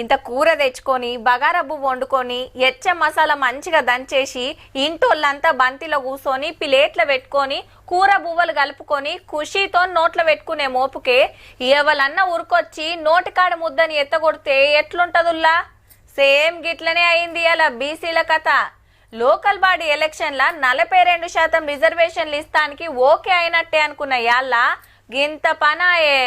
ఇంత కూర తెచ్చుకొని బగారబ్బు వండుకొని ఎచ్చ మసాలా మంచిగా దంచేసి ఇంటోళ్ళంతా బంతిలో కూర్చొని ప్లేట్లో పెట్టుకొని కూర బువ్వలు కలుపుకొని ఖుషీతో నోట్లో పెట్టుకునే మోపుకే ఎవలన్నా ఉరికొచ్చి నోటికాడ ముద్దని ఎత్తగొడితే ఎట్లుంటదుల్లా? సేమ్ గిట్లనే అయింది అలా బీసీల కథ. లోకల్ బాడీ ఎలక్షన్ల నలభై రెండు శాతం రిజర్వేషన్లు ఇస్తానికి ఓకే అయినట్టే అనుకున్న యాళ్ళ గింత పనాయే.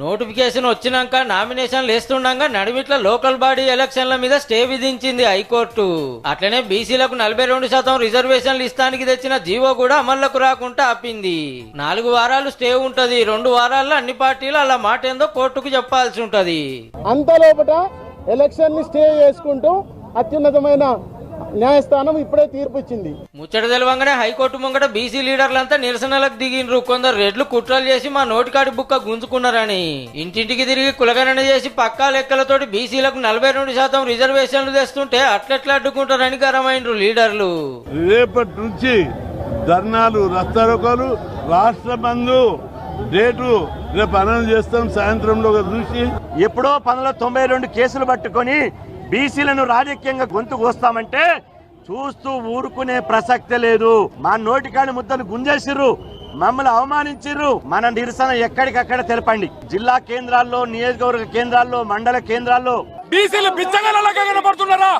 నోటిఫికేషన్ వచ్చినాక నామినేషన్లు వేస్తుండగా నడిమిట్ల లోకల్ బాడీ ఎలక్షన్ల మీద స్టే విధించింది హైకోర్టు. అట్లనే బీసీలకు నలభై రెండు శాతం రిజర్వేషన్లు ఇస్తానికి తెచ్చిన జీవో కూడా అమల్లోకి రాకుండా ఆపింది. నాలుగు వారాలు స్టే ఉంటది. రెండు వారాల్లో అన్ని పార్టీలు అలా మాట ఏందో కోర్టుకు చెప్పాల్సి ఉంటది. అంతలోపట ఎలక్షన్ని స్టే చేసుకుంటూ అత్యున్నతమైన న్యాయస్థానం ఇప్పుడే తీర్పు ఇచ్చింది ముచ్చట తెలవంగానే హైకోర్టు ముంగట బీసీ లీడర్లంతా నిరసనలకు దిగిండ్రు కొందరు రెడ్లు కుట్రలు చేసి మా నోటికాడి బుక్క గుంజుకున్నారని. ఇంటింటికి తిరిగి కులగణన చేసి పక్కా లెక్కలతోటి బీసీలకు నలభై రెండు శాతం రిజర్వేషన్లు తెస్తుంటే అట్లెట్లా అడ్డుకుంటారని గరమైండ్రు లీడర్లు. రేపటి నుంచి ధర్నాలు రస్తారోకాలు రాష్ట్ర బంధు డేటు రేపు అనౌన్స్ చేస్తాం. సాయంత్రంలో చూసి ఎప్పుడో పంతొమ్మిది తొంభై రెండు కేసులు పట్టుకొని బీసీలను రాజకీయంగా గొంతు కోస్తామంటే చూస్తూ ఊరుకునే ప్రసక్తే లేదు. మా నోటికాని ముద్దలు గుంజేసిర్రు. మమ్మల్ని అవమానించిర్రు. మన నిరసన ఎక్కడికక్కడ తెలపండి. జిల్లా కేంద్రాల్లో నియోజకవర్గ కేంద్రాల్లో మండల కేంద్రాల్లో. బీసీలు బిచ్చగలలాగా కనబడుతున్నారా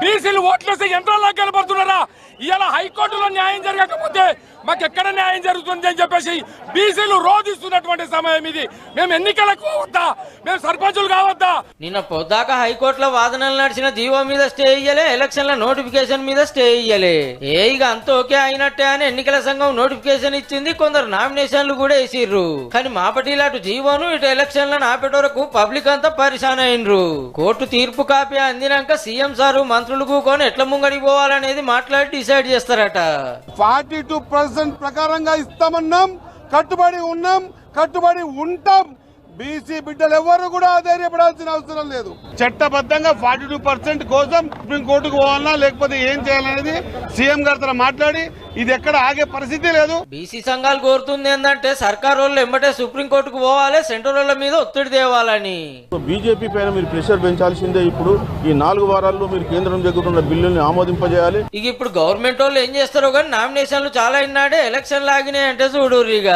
బీసీలు ఓట్లేసే యంత్రాలాగా కనబడుతున్నారా ఇలా హైకోర్టులో న్యాయం జరగకపోతే మాకు ఎక్కడ న్యాయం జరుగుతుంది అని చెప్పేసి బీసీలు రోధిస్తున్నటువంటి సమయం ఇది. మేము ఎన్నికలకు పోవద్దా మేము సర్పంచులు కావద్దా? నిన్న పొద్దాక హైకోర్టులో వాదనలు నడిచిన జీవో మీద స్టే ఇయ్యలే ఎలక్షన్ల నోటిఫికేషన్ మీద స్టే ఇయ్యలే. ఏ ఇక అంత ఓకే అయినట్టే అని ఎన్నికల సంఘం నోటిఫికేషన్ ఇచ్చింది కొందరు నామినేషన్లు కూడా వేసిర్రు. కానీ మా పట్టిల అటు జీవోను ఇటు ఎలక్షన్లను ఆపేట వరకు పబ్లిక్ అంతా పరిశాన్ అయినరు. కోర్టు తీర్పు కాపీ అందినాక సీఎం సారు మంత్రులు కూకొని ఎట్ల ముంగడికి పోవాలనేది మాట్లాడి డిసైడ్ చేస్తారట. ఫార్టీ టూ పర్సెంట్ ప్రకారంగా ఇస్తామన్నాం కట్టుబడి ఉన్నాం కట్టుబడి ఉంటాం. బీసీ బిడ్డలు ఎవరు కూడా ధైర్యపడాల్సిన అవసరం లేదు. చట్టబద్ధంగా ఫార్టీ టూ పర్సెంట్ కోసం సుప్రీం కోర్టుకు పోవాలన్నా లేకపోతే ఏం చేయాలనేది సీఎం గారితో మాట్లాడి ఇది ఎక్కడ ఆగే పరిస్థితి లేదు. బీసీ సంఘాలు కోరుతుంది ఏంటంటే సర్కార్ వాళ్ళు ఎంబటే సుప్రీంకోర్టుకు పోవాలి సెంట్రల్ వాళ్ళ మీద ఒత్తిడి తేవాలని. బీజేపీ పైన మీరు ప్రెషర్ పెంచాల్సిందే ఇప్పుడు. ఈ నాలుగు వారాల్లో మీరు కేంద్రం దగ్గర ఉన్న బిల్లుల్ని ఆమోదింపజేయాలి. ఇక ఇప్పుడు గవర్నమెంట్ వాళ్ళు ఏం చేస్తారో కానీ నామినేషన్లు చాలా ఇన్నాడే ఎలక్షన్ లాగినాయి అంటే చూడు ఇక.